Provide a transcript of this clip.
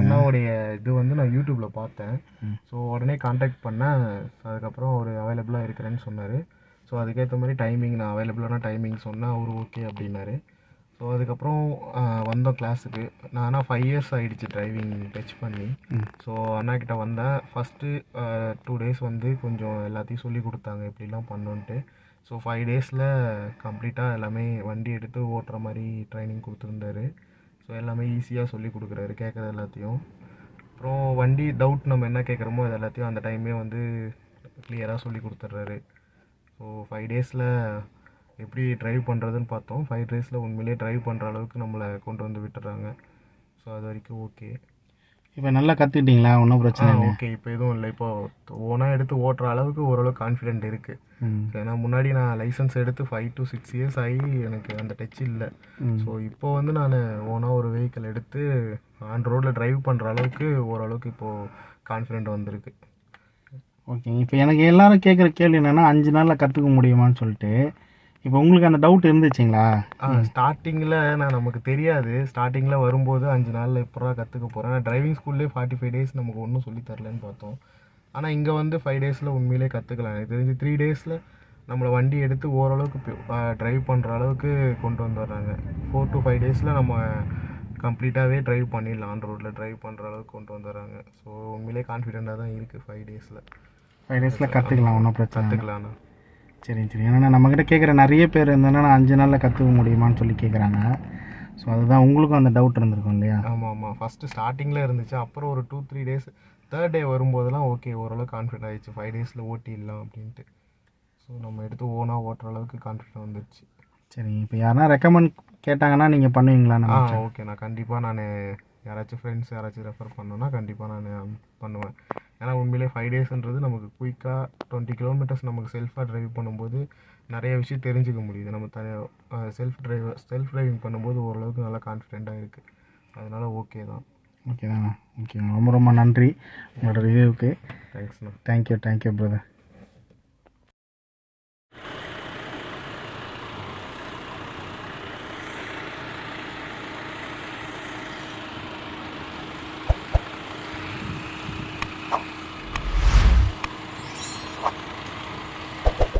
அண்ணாவுடைய இது வந்து நான் யூடியூப்பில் பார்த்தேன். ஸோ உடனே காண்டாக்ட் பண்ணேன். அதுக்கப்புறம் அவர் அவைலபிளாக இருக்கிறேன்னு சொன்னார். ஸோ அதுக்கேற்ற மாதிரி டைமிங் நான் அவைலபிளான டைமிங் சொன்னேன் அவர் ஓகே அப்படின்னாரு. ஸோ அதுக்கப்புறம் வந்தோம் கிளாஸுக்கு நான் ஆனால் ஃபைவ் இயர்ஸ் ஆகிடுச்சு டிரைவிங் டச் பண்ணி ஸோ அண்ணா கிட்ட வந்தேன். ஃபஸ்ட்டு டூ டேஸ் வந்து கொஞ்சம் எல்லாத்தையும் சொல்லி கொடுத்தாங்க. எப்படிலாம் பண்ணோன்ட்டு. ஸோ ஃபைவ் டேஸில் கம்ப்ளீட்டாக எல்லாமே வண்டி எடுத்து ஓட்டுற மாதிரி ட்ரைனிங் கொடுத்துருந்தாரு. ஸோ எல்லாமே ஈஸியாக சொல்லி கொடுக்குறாரு கேட்குறது எல்லாத்தையும். அப்புறம் வண்டி டவுட் நம்ம என்ன கேட்குறோமோ அது எல்லாத்தையும் அந்த டைமே வந்து கிளியராக சொல்லி கொடுத்துட்றாரு. ஸோ ஃபைவ் டேஸில் எப்படி ட்ரைவ் பண்ணுறதுன்னு பார்த்தோம். ஃபைவ் டேஸில் உண்மையிலேயே ட்ரைவ் பண்ணுற அளவுக்கு நம்மளை கொண்டு வந்து விட்டுறாங்க ஸோ அது வரைக்கும் ஓகே இப்போ நல்லா கற்றுக்கிட்டீங்களா ஒன்றும் பிரச்சனை இல்லை ஓகே இப்போ எதுவும் இல்லை. இப்போ ஓனாக எடுத்து ஓட்டுற அளவுக்கு ஓரளவுக்கு கான்ஃபிடென்ட் இருக்குது ஏன்னா முன்னாடி நான் லைசன்ஸ் எடுத்து ஃபைவ் to சிக்ஸ் இயர்ஸ் ஆகி எனக்கு அந்த டச் இல்லை. ஸோ இப்போ வந்து நான் ஓனாக ஒரு வெஹிக்கிள் எடுத்து ஆன் ரோட்டில் டிரைவ் பண்ணுற அளவுக்கு ஓரளவுக்கு இப்போது கான்ஃபிடென்ட் வந்திருக்கு. ஓகேங்க இப்போ எனக்கு எல்லாரும் கேட்குற கேள்வி என்னென்னா அஞ்சு நாளில் கற்றுக்க முடியுமான்னு சொல்லிட்டு இப்போ உங்களுக்கு அந்த டவுட் இருந்துச்சுங்களா? ஸ்டார்டிங்கில் நான் நமக்கு தெரியாது. ஸ்டார்டிங்கில் வரும்போது அஞ்சு நாளில் எப்படா கற்றுக்க போகிறேன் டிரைவிங் ஸ்கூல்லேயே ஃபார்ட்டி ஃபைவ் டேஸ் நமக்கு ஒன்றும் சொல்லி தரலன்னு பார்த்தோம். ஆனால் இங்கே வந்து ஃபைவ் டேஸில் உண்மையிலே கற்றுக்கலாம் எனக்கு தெரிஞ்சு த்ரீ டேஸில் நம்மளை வண்டி எடுத்து ஓரளவுக்கு ட்ரைவ் பண்ணுற அளவுக்கு கொண்டு வந்துடுறாங்க. ஃபோர் to ஃபைவ் டேஸில் நம்ம கம்ப்ளீட்டாகவே டிரைவ் பண்ணிடலாம். ஆன் ரோட்டில் டிரைவ் பண்ணுற அளவுக்கு கொண்டு வந்துடுறாங்க. ஸோ உண்மையிலே கான்ஃபிடெண்ட்டாக தான் இருக்குது ஃபைவ் டேஸில் ஃபைவ் டேஸில் கற்றுக்கலாம் ஒன்றும் பிரச்சனை இல்லை. கற்றுக்கலாண்ணா சரிங்க சரி. ஏன்னா நம்மக்கிட்ட கேட்குற நிறைய பேர் என்னென்னா அஞ்சு நாளில் கற்றுக்க முடியுமான்னு சொல்லி கேட்குறாங்க ஸோ அதுதான் உங்களுக்கும் அந்த டவுட் இருந்திருக்கும் இல்லையா? ஆமாம் ஆமாம் ஃபஸ்ட்டு ஸ்டார்டிங்கில் இருந்துச்சு. அப்புறம் ஒரு two three days third day வரும்போதெல்லாம் ஓகே ஓரளவுக்கு கான்ஃபிடென்ட் ஆயிடுச்சு. ஃபைவ் டேஸில் ஓட்டிடலாம் அப்படின்ட்டு. ஸோ நம்ம எடுத்து ஓனாக ஓட்டுற அளவுக்கு கான்ஃபிடென்ட் வந்துடுச்சு சரிங்க இப்போ யாருன்னா ரெக்கமெண்ட் கேட்டாங்கன்னா நீங்கள் பண்ணுவீங்களா ஆ ஓகே நான் கண்டிப்பாக நான் யாராச்சும் ஃப்ரெண்ட்ஸ் யாராச்சும் ரெஃபர் பண்ணோன்னா கண்டிப்பாக நான் பண்ணுவேன். ஏன்னா உண்மையிலே ஃபைவ் டேஸ்ன்றது நமக்கு குயிக்காக டுவெண்ட்டி கிலோமீட்டர்ஸ் நமக்கு செல்ஃபாக டிரைவ் பண்ணும்போது நிறைய விஷயம் தெரிஞ்சுக்க முடியுது. நம்ம the self driver self driving பண்ணும்போது ஓரளவுக்கு நல்லா கான்ஃபிடென்ட்டாக இருக்குது அதனால் ஓகே தான். ஓகே தானே? ஓகே ரொம்ப ரொம்ப நன்றி. உங்களோட ரிவ்யூவுக்கு தேங்க்ஸ்ண்ணா தேங்க்யூ தேங்க்யூ பிரதர்